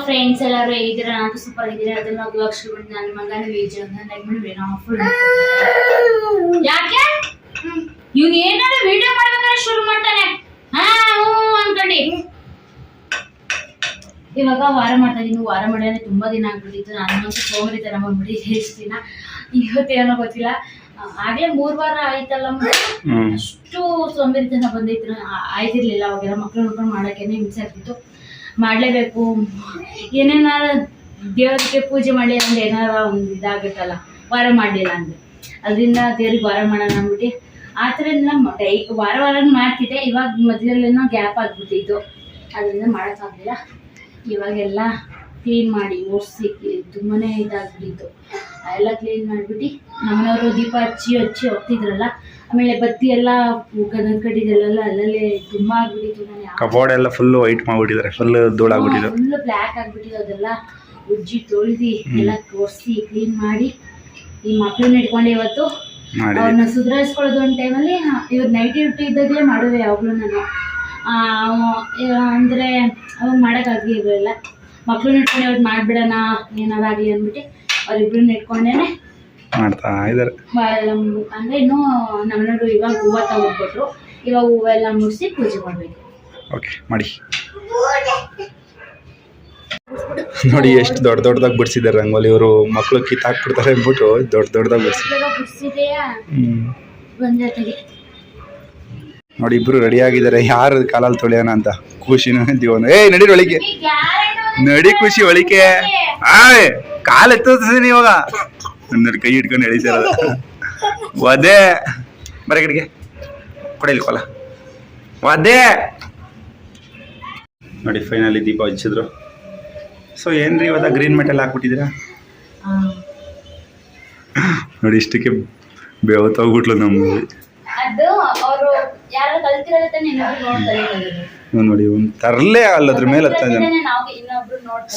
Friends ಎಲ್ಲರೂ ಹೇಗಿದ್ದೀರಾ? ನಾನು ಸೂಪರ್ ಇದ್ದೀರಾ ಅದನ್ನ ಶುರು ಮಾಡಿ ನನ್ನ ಮಗನ ವೇಜ್ ಅಂತ ಲೈಕ್ ಮಾಡಿ ಫುಲ್ ಯಾಕೆ? ಇವ್ನು ಏನಾದ್ರು ವಿಡಿಯೋ ಮಾಡ್ಬೇಕಾದ್ರೆ ಶುರು ಮಾಡ್ತಾನೆ. ಹಾ ಹ್ಞೂ ಅನ್ಕೊಂಡಿ. ಇವಾಗ ವಾರ ಮಾಡ್ತಾ ಇದ್ದೀನಿ ವಾರ ಮಾಡಿದ್ರೆ ತುಂಬಾ ದಿನ ಆಗ್ಬಿಟ್ಟಿತ್ತು. ನಾನು ಸೋಮರಿ ತರ ಮಾಡ್ಬಿಟ್ಟಿದ್ದೆ ಎಷ್ಟು ದಿನ ಇವತ್ತೇನೋ ಗೊತ್ತಿಲ್ಲ. ಆಗ್ಲೇ ಮೂರ್ ವಾರ ಆಯ್ತಲ್ಲ ಅಷ್ಟು ಸೋಂಬೇರಿತನ ಬಂದಿತ್ತು ಆ- ಆಯ್ತಿರ್ಲಿಲ್ಲ. ಅವಾಗೆಲ್ಲ ಮಕ್ಳು ನೋಡ್ಕೊಂಡು ಮಾಡೋಕ್ಕೇನೆ ಹಿಂಸೆ ಆಗ್ತಿತ್ತು. ಮಾಡಲೇಬೇಕು. ಏನೇನಾರ ದೇವರಿಗೆ ಪೂಜೆ ಮಾಡಿ ಅಂದ್ರೆ ಏನಾರ ಒಂದು ಇದಾಗುತ್ತಲ್ಲ, ವಾರ ಮಾಡಲಿಲ್ಲ ಅಂದ್ರೆ. ಅದರಿಂದ ದೇವ್ರಿಗೆ ವಾರ ಮಾಡೋಣ ಅಂದ್ಬಿಟ್ಟು ಆ ಥರ ಡೈ ವಾರ ವಾರ ಮಾಡ್ತಿದ್ದೆ, ಇವಾಗ ಮಧ್ಯದಲ್ಲೇನೋ ಗ್ಯಾಪ್ ಆಗ್ಬಿಟ್ಟಿತ್ತು. ಅದರಿಂದ ಮಾಡೋಕ್ಕಾಗಲಿಲ್ಲ. ಇವಾಗೆಲ್ಲ ಕ್ಲೀನ್ ಮಾಡಿ ಓಡಿಸಿ ತುಂಬಾ ಇದಾಗ್ಬಿಟ್ಟಿತ್ತು. ಎಲ್ಲ ಕ್ಲೀನ್ ಮಾಡಿಬಿಟ್ಟು, ನಮ್ಮನವರು ದೀಪ ಹಚ್ಚಿ ಹಚ್ಚಿ ಹೋಗ್ತಿದ್ರಲ್ಲ ಆಮೇಲೆ ಬತ್ತಿ ಎಲ್ಲ ಗಂಧದ ಕಡ್ಡಿದೆಲ್ಲ ಅಲ್ಲಲ್ಲೇ ತುಂಬ ಆಗ್ಬಿಟ್ಟಿತ್ತು ನಾನು ಕಬೋರ್ಡ್ ಎಲ್ಲ ಫುಲ್ ವೈಟ್ ಮಾಡ್ಬಿಟ್ಟಿದ್ದಾರೆ ಫುಲ್ ಧೂಳಾಗ್ಬಿಟ್ಟಿದ್ದು ಫುಲ್ ಬ್ಲ್ಯಾಕ್ ಆಗ್ಬಿಟ್ಟಿದೆ ಅದೆಲ್ಲ. ಉಜ್ಜಿ ತೊಳ್ದು ಎಲ್ಲ ಕೊರ್ಸಿ ಕ್ಲೀನ್ ಮಾಡಿ ಈ ಮಕ್ಳನ್ನ ಇಟ್ಕೊಂಡೆ ಇವತ್ತು ಅವ್ರನ್ನ ಸುಧಾರಿಸ್ಕೊಳ್ಳೋದು ಒಂದು ಟೈಮಲ್ಲಿ ಇವ್ರು ನೈಟ್ ಡ್ಯೂಟಿ ಇದ್ದಾಗಲೇ ಮಾಡುವೆ ಯಾವಾಗಲೂ ನಾನು. ಅಂದರೆ ಅವಾಗ ಮಾಡೋಕ್ಕಾಗಿರಲಿಲ್ಲ ಮಕ್ಳನ್ನ ಇಟ್ಕೊಂಡು ಇವತ್ತು ಮಾಡಿಬಿಡೋಣ ಏನಾದಾಗಲಿ ಅಂದ್ಬಿಟ್ಟು ಅವ್ರಿಬ್ರನ್ನ ಇಟ್ಕೊಂಡೇನೆ ಮಾಡ್ತಾ ಇದ್ದಾರೆ. ಅಂದರೆ ಇನ್ನೂ ನಮ್ಮನವರು ಇವಾಗ ಹೂವು ತಗೊಂಡ್ಬಿಟ್ರು. ಇವಾಗ ಹೂವೆಲ್ಲ ಮುಡಿಸಿ ಪೂಜೆ ಮಾಡಬೇಕು. ಓಕೆ ಮಾಡಿ. ನೋಡಿ ಎಷ್ಟು ದೊಡ್ಡ ದೊಡ್ಡದಾಗಿ ಬಿಡಿಸಿದ್ದಾರೆ ರಂಗೋಲಿ. ಇವರು ಮಕ್ಕಳು ಕಿತ್ತಾಕ್ಬಿಡ್ತಾರೆ ಅಂದ್ಬಿಟ್ಟು ದೊಡ್ಡ ದೊಡ್ಡದಾಗಿ ಬಿಡಿಸಿ ನೋಡಿ ಇಬ್ರು ರೆಡಿ ಆಗಿದ್ದಾರೆ. ಯಾರು ಕಾಲಲ್ಲಿ ತೊಳೆಯೋಣ ಅಂತ? ಖುಷಿನೂ ದಿವನ. ಏಯ್ ನಡಿ ಒಳಿಕೆ ನಡಿ ಖುಷಿ ಒಳಿಕೆ ಆಯ್ ಕಾಲ್ ಎತ್ತಿಸ್ತೀನಿ ಇವಾಗ. ನನ್ನ ಕೈ ಇಟ್ಕೊಂಡು ಎಳಿಸಿರೋದು. ವದೆ ಬರ ಕಡೆಗೆ. ಕೊಡಲಿ ಕೊಲ. ವದೆ ನೋಡಿ ಫೈನಲಿ ದೀಪ ಹಚ್ಚಿದ್ರು. ಸೊ ಏನ್ರಿ ಇವಾಗ ಗ್ರೀನ್ ಮೆಟಲ್ ಹಾಕ್ಬಿಟ್ಟಿದ್ದೀರಾ? ನೋಡಿ ಇಷ್ಟಕ್ಕೆ ಬೇವತ್ತೋಗ್ಬಿಟ್ಲು ನಮ್ಮ ನೋಡಿ ಒಂದು ತರಲೇ ಅಲ್ಲದ್ರ ಮೇಲೆ ಹತ್ತ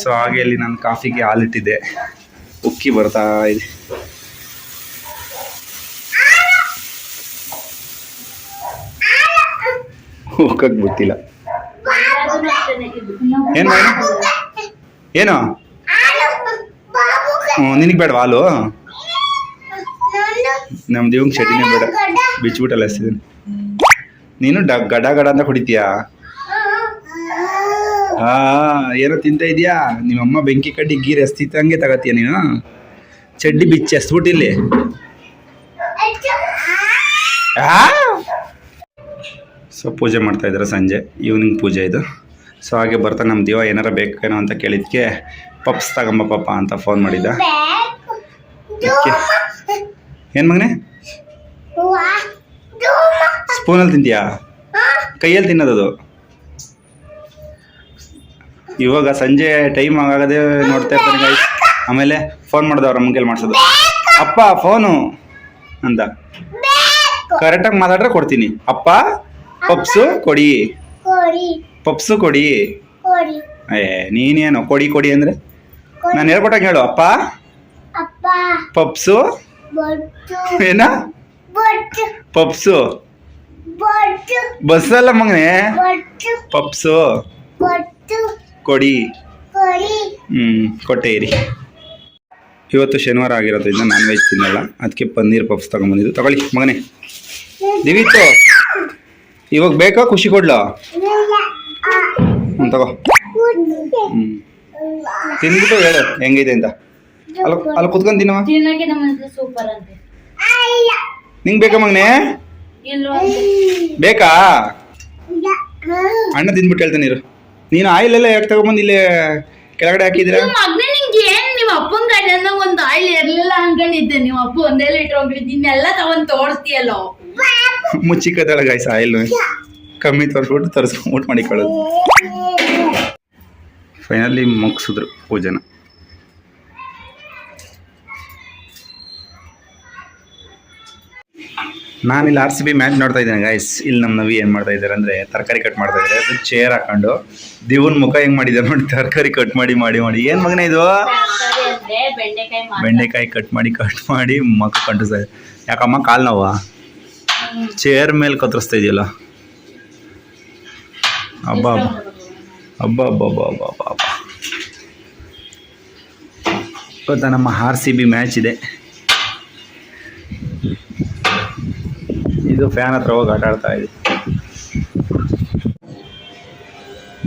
ಸೊ ಹಾಗೆ ಅಲ್ಲಿ ನಾನು ಕಾಫಿಗೆ ಹಾಲಿಟ್ಟಿದ್ದೆ. ಉಕ್ಕಿ ಬರ್ತಾ ಇದೆ. ಹೋಗಕ್ ಗೊತ್ತಿಲ್ಲ. ಏನು ಏನ್? ನಿನಗ್ ಬೇಡ ಹಾಲು? ನಮ್ಮ ಇವಂಗ್ ಚಟಿನೇ ಬೇಡ. ಬಿಚ್ಬಿಟ್ಟಲ್ಲ ಎಸ್ತಿದ್ದೀನಿ ನೀನು ಡ ಗಡ ಗಡ ಅಂತ ಕುಡಿತೀಯಾ? ಹಾ ಏನೋ ತಿಂತ ಇದೀಯಾ? ನಿಮ್ಮಮ್ಮ ಬೆಂಕಿ ಕಡ್ಡಿ ಗೀರ್ ಎಸ್ತಿತ್ತಂಗೆ ತಗತ್ತೀಯ ನೀನು? ಚಡ್ಡಿ ಬಿಚ್ಚಿ ಎಸ್ಬಿಟ್ಟಿಲ್ಲಿ ಸೊ ಪೂಜೆ ಮಾಡ್ತಾ ಇದ್ದಾರೆ ಸಂಜೆ. ಈವ್ನಿಂಗ್ ಪೂಜೆ ಇದು. ಸೊ ಹಾಗೆ ಬರ್ತಾ ನಮ್ಮ ದೇವ ಏನಾರ ಬೇಕೇನೋ ಅಂತ ಕೇಳಿದ್ಕೆ ಪಪ್ಸ್ ತಗೊಂಬ ಪಪ್ಪ ಅಂತ ಫೋನ್ ಮಾಡಿದ್ದ. ಏನು ಮಗನೇ? ಸ್ಪೂನಲ್ಲಿ ತಿಂತೀಯಾ? ಕೈಯಲ್ಲಿ ತಿನ್ನೋದದು ಇವಾಗ ಸಂಜೆ ಟೈಮ್ ಆಗದೆ ನೋಡ್ತಾ ಇರ್ತಾನೆ ಗೈಸ್ ಆಮೇಲೆ ಫೋನ್ ಮಾಡ್ದೆ ಅವ್ರ ಅಮ್ಮಂಗೆಲ್ಲ ಮಾಡ್ಸೋದು. ಅಪ್ಪ ಫೋನು ಅಂತ. ಕರೆಕ್ಟಾಗಿ ಮಾತಾಡ್ರೆ ಕೊಡ್ತೀನಿ. ಅಪ್ಪ ಪಪ್ಸು ಕೊಡಿ. ಪಪ್ಸು ಕೊಡಿ. ಏ ನೀನೇನು? ಕೊಡಿ ಕೊಡಿ ಅಂದ್ರೆ? ನಾನು ಹೇಳ್ಕೊಟ್ಟಾಗ ಹೇಳು. ಅಪ್ಪ ಪಪ್ಸು. ಏನ? ಪಪ್ಸು. ಬಸ್ಸಲ್ಲ ಮಗನೇ? ಪಪ್ಸು. ಕೊಡಿ. ಕೊಡಿ. ಹ್ಞೂ ಕೊಟ್ಟೆ ಇರಿ. ಇವತ್ತು ಶನಿವಾರ ಆಗಿರೋದ್ರಿಂದ ನಾನ್ ವೆಜ್ ತಿನ್ನಲ್ಲ. ಅದಕ್ಕೆ ಪನ್ನೀರ್ ಪಪ್ಸ್ ತಗೊಂಬಂದಿದ್ದು. ತಗೊಳ್ಳಿ ಮಗನೇ. ದಿವಿತ್ತು ಇವಾಗ ಬೇಕಾ ಖುಷಿ ಕೊಡ್ಲಾ? ಹ್ಞೂ ತಗೋ. ಹ್ಞೂ ತಿಂದ್ಬಿಟ್ಟು ಹೇಳು ಹೆಂಗಿದೆ ಅಂತ. ಅಲ್ಲಿ ಅಲ್ಲಿ ಕುತ್ಕೊಂಡು ತಿನ್ನವ? ತಿನ್ನಕ್ಕೆ ನಮ್ಮ ಸೂಪರ್ ಅಂತೆ. ನಿಂಗೆ ಬೇಕಾ ಮಗನೇ? ಬೇಕಾ? ಅಣ್ಣ ತಿಂದ್ಬಿಟ್ಟು ಹೇಳ್ತಾನೆ ಇರು. ನೀನು ಆಯಿಲ್ ಎಲ್ಲ ಯಾಕೆ ತಗೊಂಬಂದು ಇಲ್ಲಿ ಕೆಳಗಡೆ ಹಾಕಿದ್ದೀರಾ? ನಿಮ್ಮ ಮಗ್ನೇ ನಿಂಗೆ ಏನ್ ನಿಮ್ಮ ಅಪ್ಪನ ಕಡೆಯಿಂದ ಒಂದು ಆಯಿಲ್ ಇರ್ಲಿಲ್ಲ ಅನ್ಕೊಂಡಿದ್ದೆ ನಿಮ್ಮ ಅಪ್ಪ ಒಂದೇ ಲೀಟರ್ ಹೋಗ್ಬಿಟ್ಟು ನಿನ್ನೆಲ್ಲ ತಗೊಂಡ್ ತೋರಿಸ್ತೀಯಲ್ಲೋ ಮುಚ್ಚಿಕದಳ ಗಾಯ್ಸ್ ಆಯಿಲ್ ಕಮ್ಮಿ ತೋರಿಸ್ಬಿಟ್ಟು ಊಟ ಮಾಡಿಕೊಳ್ಳೋದು. ಫೈನಲಿ ಮುಗಿಸಿದ್ರು ಪೂಜೆನ. ನಾನಿಲ್ಲಿ ಆರ್ ಸಿ ಬಿ ಮ್ಯಾಚ್ ನೋಡ್ತಾ ಇದ್ದೇನೆ ಗೈಸ್ ಇಲ್ಲಿ ನಮ್ಮ ನವಿ ಏನು ಮಾಡ್ತಾ ಇದ್ದಾರೆ ಅಂದರೆ ತರಕಾರಿ ಕಟ್ ಮಾಡ್ತಾ ಇದ್ದಾರೆ. ಅದು ಚೇರ್ ಹಾಕೊಂಡು ದಿವನ್ ಮುಖ ಹೆಂಗೆ ಮಾಡಿದಾರೆ ನೋಡಿ, ತರಕಾರಿ ಕಟ್ ಮಾಡಿ ಮಾಡಿ ಮಾಡಿ. ಏನು ಮಗನ ಇದು? ಬೆಂಡೆಕಾಯಿ ಕಟ್ ಮಾಡಿ ಕಟ್ ಮಾಡಿ ಮಗ ಕಂಟಿಸ್ತಾ ಸರ್ ಯಾಕಮ್ಮ, ಕಾಲು ನೋವಾ? ಚೇರ್ ಮೇಲೆ ಕತ್ತರಿಸ್ತಾ ಇದೆಯಲ್ಲ? ಅಬ್ಬಾ ಹಬ್ಬ ಅಬ್ಬಾ ಹಬ್ಬ ಹಬ್ಬ ನಮ್ಮ ಆರ್ ಸಿ ಬಿ ಮ್ಯಾಚ್ ಇದೆ. ಇದು ಫ್ಯಾನ್ ಹತ್ರ ಹೋಗಿ ಆಟ ಆಡ್ತಾ ಇದೆ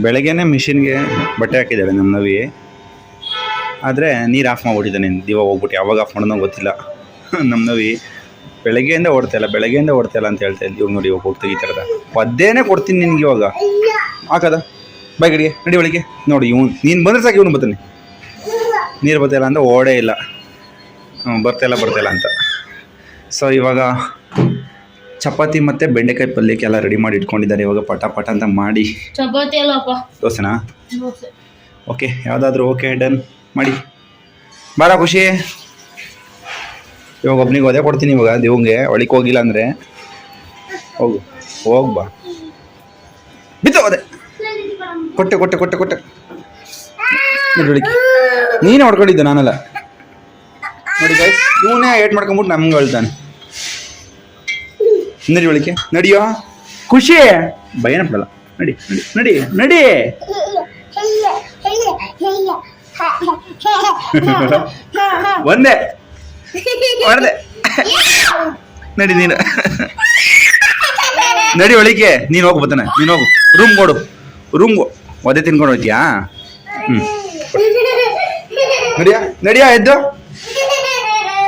ಬೆಳಗ್ಗೆನೇ ಮಿಷಿನ್ಗೆ ಬಟ್ಟೆ ಹಾಕಿದ್ದಾಳೆ ನಮ್ಮ ನವಿ ಆದರೆ ನೀರು ಆಫ್ ಮಾಡ್ಬಿಟ್ಟಿದ್ದಾನೆ, ದಿವ ಹೋಗ್ಬಿಟ್ಟು. ಯಾವಾಗ ಆಫ್ ಮಾಡೋದು ಗೊತ್ತಿಲ್ಲ. ನಮ್ಮ ನವಿ ಬೆಳಗ್ಗೆಯಿಂದ ಓಡ್ತಾ ಇಲ್ಲ, ಬೆಳಗ್ಗೆಯಿಂದ ಓಡ್ತಾ ಅಂತ ಹೇಳ್ತಾ ಇದ್ದೀವಿ ನೋಡಿ ಇವಾಗ ಹೋಗ್ತಾ ಈ ಥರದ ಪದ್ದೇನೆ ಕೊಡ್ತೀನಿ ನಿನಗೆ ಇವಾಗ. ಹಾಕದ ಬಾಯ್ಗಡಿಗೆ ನಡಿ ಒಳಗೆ. ನೋಡಿ, ಇವನು, ನೀನು ಬಂದರೆ ಸಾಕು, ಇವನು ಬರ್ತಾನೆ. ನೀರು ಬರ್ತಾಯಿಲ್ಲ ಅಂತ ಓಡೇ ಇಲ್ಲ. ಬರ್ತಾಯಿಲ್ಲ ಬರ್ತಾಯಿಲ್ಲ ಅಂತ. ಸೊ ಇವಾಗ ಚಪಾತಿ ಮತ್ತು ಬೆಂಡೆಕಾಯಿ ಪಲ್ಯಕ್ಕೆಲ್ಲ ರೆಡಿ ಮಾಡಿ ಇಟ್ಕೊಂಡಿದ್ದಾರೆ. ಇವಾಗ ಪಟ ಪಟ ಅಂತ ಮಾಡಿ. ಚಪಾತಿ ಅಲ್ಲಪ್ಪ. ದೋಸೆನಾ? ದೋಸೆ. ಓಕೆ ಯಾವುದಾದ್ರೂ ಓಕೆ ಡನ್ ಮಾಡಿ. ಬಾರ ಖುಷಿ. ಇವಾಗ ಒಬ್ನಿಗೆ ಒದೆ ಕೊಡ್ತೀನಿ ಇವಾಗ ದೇವಂಗೆ. ಒಳಿಕ್ ಹೋಗಿಲ್ಲ ಅಂದರೆ. ಹೋಗು ಹೋಗ್ ಬಾ. ಬಿತ್ತು ಒದೆ. ಕೊಟ್ಟೆ ಕೊಟ್ಟೆ ಕೊಟ್ಟೆ ಕೊಟ್ಟೆ. ನೀನು ಹೊಡ್ಕೊಂಡಿದ್ದೆ ನಾನಲ್ಲ. ನೋಡಿ ಇವನೇ ಏಟ್ ಮಾಡ್ಕೊಂಬಿಟ್ಟು ನಮ್ಗೆ ಹೇಳ್ತಾನೆ. ನಡಿ ಒಳಿಕೆ ನಡಿಯೋ? ಖುಷಿ. ಭಯನ ಬಿಡಲ್ಲ ನಡಿ ನಡಿ ನಡಿ. ನಡಿ. ಒಂದೇ. ಮಾಡ್ದೆ ನಡಿ ನೀನು. ನಡಿ ಒಳಿಕೆ ನೀನು ಹೋಗು ಬತ್ತಾನೆ. ನೀನು ಹೋಗು. ರೂಮ್ ಕೊಡು. ರೂಮ್ ಒದೆ ತಿನ್ಕೊಂಡು ಹೋಗ್ತೀಯಾ? ಹ್ಞೂ ನಡಿಯಾ? ನಡಿಯಾ ಎದ್ದು?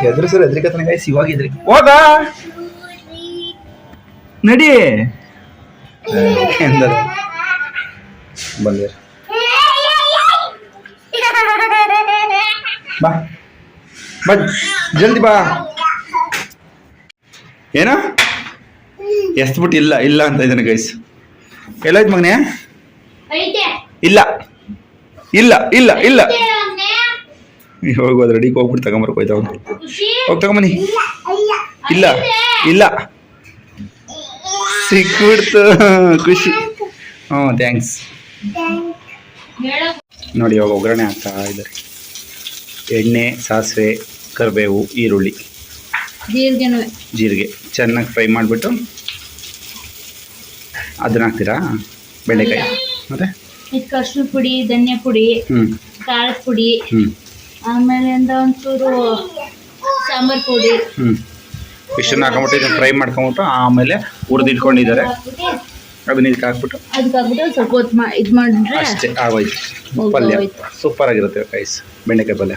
ಎದ್ರು ಸರ್ ಎದ್ರಿಕತನ ಗಾಯ್ಸ್ ಇವಾಗ ಎದ್ರಿ ಹೋಗ. ನಡಿ. ಎಂದದು ಬಂದೆ ಬಾ. ಬಾ ಜಲ್ದಿ ಬಾ. ಏನ? ಎಸ್ಬಿಟ್ಟು ಇಲ್ಲ ಇಲ್ಲ ಅಂತ ಇದ್ದಾನೆ ಗೈಸ್ ಎಲ್ಲಾಯ್ತು ಮಗನೇ? ಐತೆ. ಇಲ್ಲ. ಇಲ್ಲ ಇಲ್ಲ ಇಲ್ಲ. ಹೋಗೋದ್ರೆ ಅಡಿಗೆ ಹೋಗೋದು ರೆಡಿಗೆ ಹೋಗ್ಬಿಟ್ಟು ತಗೊಂಬರ್ಕೋಯ್ತಾವ್ ಹೋಗಿ ತಗೊಂಬನಿ ಇಲ್ಲ ಇಲ್ಲ. ಸಿಕ್ಬಿಡ್ತು. ಖುಷಿ. ಹ್ಞೂ ಥ್ಯಾಂಕ್ಸ್ ನೋಡಿ ಇವಾಗ ಒಗ್ಗರಣೆ ಹಾಕ್ತಾ ಇದ್ದಾರೆ ಎಣ್ಣೆ ಸಾಸಿವೆ ಕರಿಬೇವು ಈರುಳ್ಳಿ. ಜೀರಿಗೆ. ಚೆನ್ನಾಗಿ ಫ್ರೈ ಮಾಡಿಬಿಟ್ಟು ಅದನ್ನ ಹಾಕ್ತೀರಾ? ಬೆಂಡೆಕಾಯಿ. ಮತ್ತೆ? ಇದಕ್ಕೆ ಅರ್ಶಿನ ಪುಡಿ ಧನ್ಯ ಪುಡಿ ಹ್ಞೂ ಖಾರದ ಪುಡಿ ಹ್ಞೂ ಆಮೇಲೆ ಒಂಚೂರು ಸಾಂಬಾರು ಪುಡಿ. ಹ್ಞೂ ಇಷ್ಟನ್ನು ಹಾಕೊಂಬಿಟ್ಟು ಇದನ್ನು ಫ್ರೈ ಮಾಡ್ಕೊಂಬಿಟ್ಟು ಆಮೇಲೆ ಹುರಿದಿಟ್ಕೊಂಡಿದ್ದಾರೆ. ಇಟ್ಕೊಂಡಿದ್ದಾರೆ ಅದನ್ನ ಇದಕ್ಕೆ ಹಾಕ್ಬಿಟ್ಟು? ಅದಕ್ಕೆ ಹಾಕ್ಬಿಟ್ಟು ಸ್ವಲ್ಪ ಹೊತ್ತು ಮಾ ಇದು ಮಾಡಿದ್ರೆ ಅಷ್ಟೇ ಆಗೋಯ್ತು. ಪಲ್ಯ. ಸೂಪರ್ ಆಗಿರುತ್ತೆ ರೈಸ್ ಬೆಂಡೆಕಾಯಿ ಪಲ್ಯ.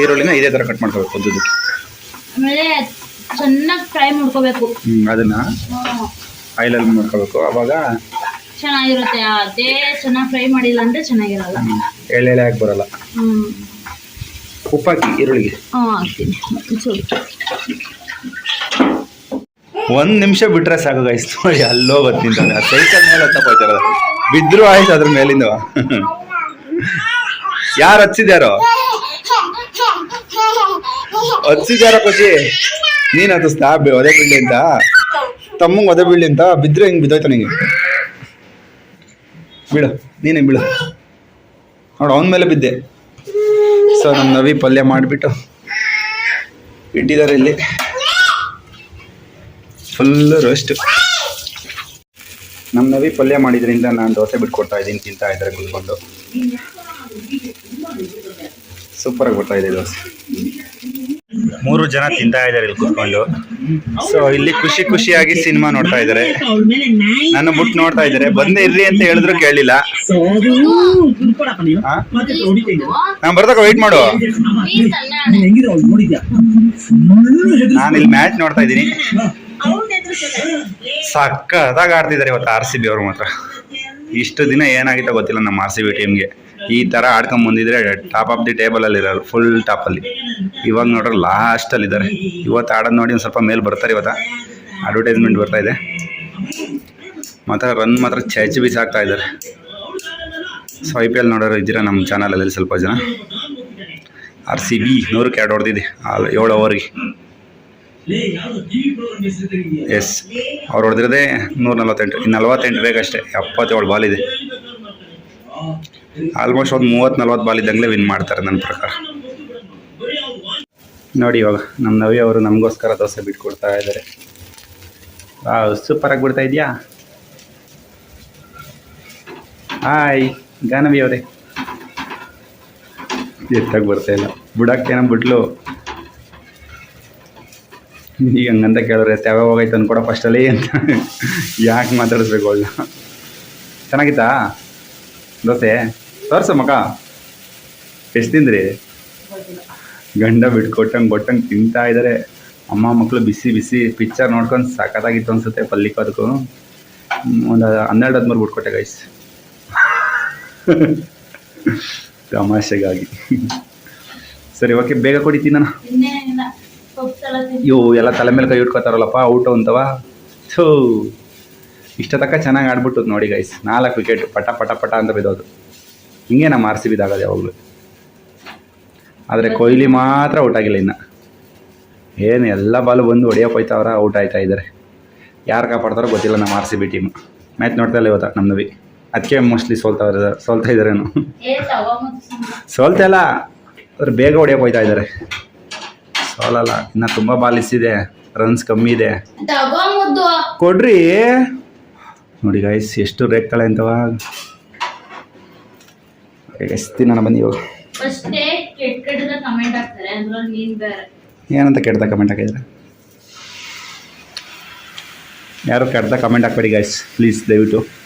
ಈರುಳ್ಳಿನ ಇದೇ ಥರ ಕಟ್ ಮಾಡ್ಕೋಬೇಕು ಉದ್ದುದಕ್ಕೆ ಆಮೇಲೆ ಚೆನ್ನಾಗಿ ಫ್ರೈ ಮಾಡ್ಕೋಬೇಕು. ಹ್ಞೂ ಅದನ್ನು ಅಲ್ಲಿ ಆಯಿಲಲ್ಲಿ ಮಾಡ್ಕೋಬೇಕು. ಅವಾಗ ಚೆನ್ನಾಗಿರುತ್ತೆ. ಅದೇ ಚೆನ್ನಾಗಿ ಫ್ರೈ ಮಾಡಿಲ್ಲ ಅಂದ್ರೆ ಚೆನ್ನಾಗಿರಲ್ಲ. ಹ್ಮ್, ಎಳೆ ಎಳೆ ಆಗಿ ಬರಲ್ಲ ಉಪ್ಪು ಹಾಕಿ ಈರುಳ್ಳಿಗೆ ಒಂದ್ ಹಾಕ್ತೀನಿ ಒಂದು ನಿಮಿಷ ಬಿಟ್ರೆ ಸಾಕು ಗೈಸ್ ನೋಡಿ ಅಲ್ಲೋ ಬರ್ತೀನಿ ಸೈಕಲ್ ಮೇಲೆ ತಪ್ಪಾಯ್ತಾರ ಬಿದ್ರು ಆಯ್ತು ಅದ್ರ ಮೇಲಿಂದ. ಯಾರು ಹಚ್ಚಿದ್ಯಾರೋ? ಹಚ್ಚಿದ್ಯಾರ ಖುಷಿ? ನೀನ್ ಹತ್ತಿಸ್ತಾ ಒದೆ ಬಿಳ್ಳಿ ಅಂತ? ತಮ್ಮಂಗ್ ಒದೆ ಬಿಳ್ಳಿ ಅಂತ? ಬಿದ್ರೆ ಹಿಂಗ್ ಬಿದ್ದೋಯ್ತು ನನಗೆ ಬಿಡು ನೀನೇ ಬಿಡು ನೋಡ ಅವನ ಮೇಲೆ ಬಿದ್ದೆ. ಸೊ ನಮ್ಮ ನವಿ ಪಲ್ಯ ಮಾಡಿಬಿಟ್ಟು ಇಟ್ಟಿದ್ದಾರೆ ಇಲ್ಲಿ. ಫುಲ್ಲು ರೋಸ್ಟ್ ನಮ್ಮ ನವಿ ಪಲ್ಯ ಮಾಡಿದ್ರಿಂದ ನಾನು ದೋಸೆ ಬಿಟ್ಕೊಡ್ತಾ ಇದ್ದೀನಿ, ತಿಂತಾ ಇದ್ದಾರೆ ಕುತ್ಕೊಂಡು ಸೂಪರಾಗಿ ಬರ್ತಾ ಇದೆ ದೋಸೆ. ಮೂರು ಜನ ತಿಂತಾ ಇದ್ದಾರೆ ಇಲ್ಲಿ ಕುತ್ಕೊಂಡು. ಸೊ ಇಲ್ಲಿ ಖುಷಿ ಖುಷಿಯಾಗಿ ಸಿನಿಮಾ ನೋಡ್ತಾ ಇದ್ದಾರೆ. ನನ್ನ ಬಿಟ್ಟು ನೋಡ್ತಾ ಇದ್ದಾರೆ. ಬಂದೇ ಇರ್ರಿ ಅಂತ ಹೇಳಿದ್ರು ಕೇಳಿಲ್ಲ. ನಾನ್ ಬರ್ದಾಗ ವೆಯ್ಟ್ ಮಾಡು. ನಾನು ಇಲ್ಲಿ ಮ್ಯಾಚ್ ನೋಡ್ತಾ ಇದ್ದೀನಿ. ಸಕ್ಕತ್ತಾಗಿ ಆಡ್ತಿದ್ದಾರೆ ಇವತ್ತು ಆರ್ ಸಿ ಬಿ ಅವ್ರು ಮಾತ್ರ. ಇಷ್ಟು ದಿನ ಏನಾಗಿತ್ತೋ ಗೊತ್ತಿಲ್ಲ ನಮ್ಮ ಆರ್ ಸಿ ಬಿ ಟೀಮ್ಗೆ ಈ ಥರ ಆಡ್ಕೊಂಡ್ ಬಂದಿದ್ರೆ ಟಾಪ್ ಆಫ್ ದಿ ಟೇಬಲಲ್ಲಿ ಇರೋರು ಫುಲ್ ಟಾಪಲ್ಲಿ ಇವಾಗ ನೋಡ್ರೆ ಲಾಸ್ಟಲ್ಲಿದ್ದಾರೆ ಇವತ್ತು ಆಡೋದು ನೋಡಿ ಒಂದು ಸ್ವಲ್ಪ ಮೇಲೆ ಬರ್ತಾರೆ ಇವತ್ತು. ಅಡ್ವರ್ಟೈಸ್ಮೆಂಟ್ ಬರ್ತಾ ಇದೆ. ಮಾತ್ರ ರನ್ ಮಾತ್ರ ಚೈಚ್ ಬೀಸ್ ಆಗ್ತಾ ಇದ್ದಾರೆ ಸೊ ಐ ಪಿ ಎಲ್ ನೋಡೋರು ಇದ್ದೀರಾ ನಮ್ಮ ಚಾನಲಲ್ಲಿ ಸ್ವಲ್ಪ ಜನ? ಆರ್ ಸಿ ಬಿ ನೂರಕ್ಕೆ ಎರಡು ಹೊಡೆದಿದೆ. ಏಳು ಓವರ್ಗೆ ಎಸ್ ಅವ್ರು ಹೊಡೆದಿರೋದೇ ನೂರ ನಲ್ವತ್ತೆಂಟು. ಇನ್ನು ನಲ್ವತ್ತೆಂಟು ಬೇಕಷ್ಟೇ. ಎಪ್ಪತ್ತೇಳು ಬಾಲ್ ಇದೆ. ಆಲ್ಮೋಸ್ಟ್ ಒಂದು ಮೂವತ್ತು ನಲ್ವತ್ತು ಬಾಲ್ ಇದ್ದಂಗೆ ವಿನ್ ಮಾಡ್ತಾರೆ ನನ್ನ ಪ್ರಕಾರ. ನೋಡಿ ಇವಾಗ, ನಮ್ಮ ನವಿ ಅವರು ನಮಗೋಸ್ಕರ ದೋಸೆ ಬಿಟ್ಕೊಡ್ತಾ ಇದ್ದಾರೆ. ಸೂಪರಾಗಿ ಬಿಡ್ತಾ ಇದೆಯಾ? ಹಾಯ್ ಗಾನವಿ ಅವರೇ. ಎತ್ತಾಗಿ ಬರ್ತಾ ಇಲ್ಲ. ಬಿಡಕ್ಕೇನೋ ಬಿಟ್ಲು. ಈಗ ಹಂಗಂತ ಕೇಳಿದ್ರೆ ಯಾವಾಗ ಹೋಗೈತೆ ಅನ್ಕೊಡ ಫಸ್ಟಲ್ಲಿ ಅಂತ. ಯಾಕೆ ಮಾತಾಡಿಸ್ಬೇಕು ಅವಳ ಚೆನ್ನಾಗಿತ್ತಾ? ದೋಸೆ? ತೋರ್ಸ ಮಗ. ಎಷ್ಟು ತಿಂದ್ರಿ? ಗಂಡ ಬಿಟ್ಟು ಕೊಟ್ಟಂಗೆ ತಿಂತಾ ಇದ್ದಾರೆ ಅಮ್ಮ ಮಕ್ಕಳು ಬಿಸಿ ಬಿಸಿ ಪಿಕ್ಚರ್ ನೋಡ್ಕೊಂಡು ಸಖತ್ತಾಗಿತ್ತು ಅನ್ಸುತ್ತೆ ಪಲ್ಲಿಕ್ ಅದಕ್ಕೂ. ಒಂದು ಹನ್ನೆರಡು ಹದಿಮೂರು ಬಿಟ್ಕೊಟ್ಟೆ ಗೈಸ್ ತಮಾಷೆಗಾಗಿ. ಸರಿ ಓಕೆ ಬೇಗ ಕೊಡಿತೀನ ಇವು ಎಲ್ಲ ತಲೆ ಮೇಲೆ ಕೈ ಇಟ್ಕೋತಾರಲ್ಲಪ್ಪ ಔಟು ಅಂತವ ಥೂ. ಇಷ್ಟ ತಕ್ಕ ಚೆನ್ನಾಗಿ ಆಡ್ಬಿಟ್ಟು ನೋಡಿ ಗೈಸ್ ನಾಲ್ಕು ವಿಕೆಟ್ ಪಟ ಪಟ ಪಟ ಅಂತ ಬಿದ್ದೋದು. ಹಿಂಗೆ ನಮ್ಮ ಆರ್ ಸಿ ಬಿದಾಗದು ಯಾವಾಗಲೂ. ಆದರೆ ಕೊಹ್ಲಿ ಮಾತ್ರ ಔಟ್ ಆಗಿಲ್ಲ ಇನ್ನು. ಏನು ಎಲ್ಲ ಬಾಲು ಬಂದು ಹೊಡಿಯೋಕೆ ಹೋಯ್ತಾವ್ರ ಔಟ್ ಆಯ್ತಾ ಇದ್ದಾರೆ ಯಾರು ಕಾಪಾಡ್ತಾರೋ ಗೊತ್ತಿಲ್ಲ ನಮ್ಮ R C B team. Match ನೋಡ್ತಾ ಇಲ್ಲ ಇವತ್ತು ನಮ್ಮ ನವಿ. ಅದಕ್ಕೆ ಮೋಸ್ಟ್ಲಿ ಸೋಲ್ತಾವ್ರೆ ಸೋಲ್ತಾ ಇದ್ದಾರೇನು. ಸೋಲ್ತಾ ಇಲ್ಲ. ಆದ್ರೆ ಬೇಗ ಹೊಡಿಯೋಕೆ ಹೋಯ್ತಾ ಇದ್ದಾರೆ ಸೋಲಲ್ಲ ಇನ್ನು ತುಂಬ ಬಾಲಿಸಿದೆ ರನ್ಸ್ ಕಮ್ಮಿ ಇದೆ. ಕೊಡ್ರಿ. ನೋಡಿ ಗಾಯ್ಸ್ ಎಷ್ಟು ರೇಟ್ ಕಳೆ ಗೈಸ್ ತಿನ್ನೋಣ ಬನ್ನಿ ಇವಾಗ ಕೆಟ್ಟದ ಏನಂತ ಕೆಡ್ದ ಕಮೆಂಟ್ ಹಾಕಿದ್ರೆ ಯಾರು ಕೆಟ್ಟದ ಕಮೆಂಟ್ ಹಾಕ್ಬೇಡಿ ಗೈಸ್ ಪ್ಲೀಸ್ ದಯವಿಟ್ಟು.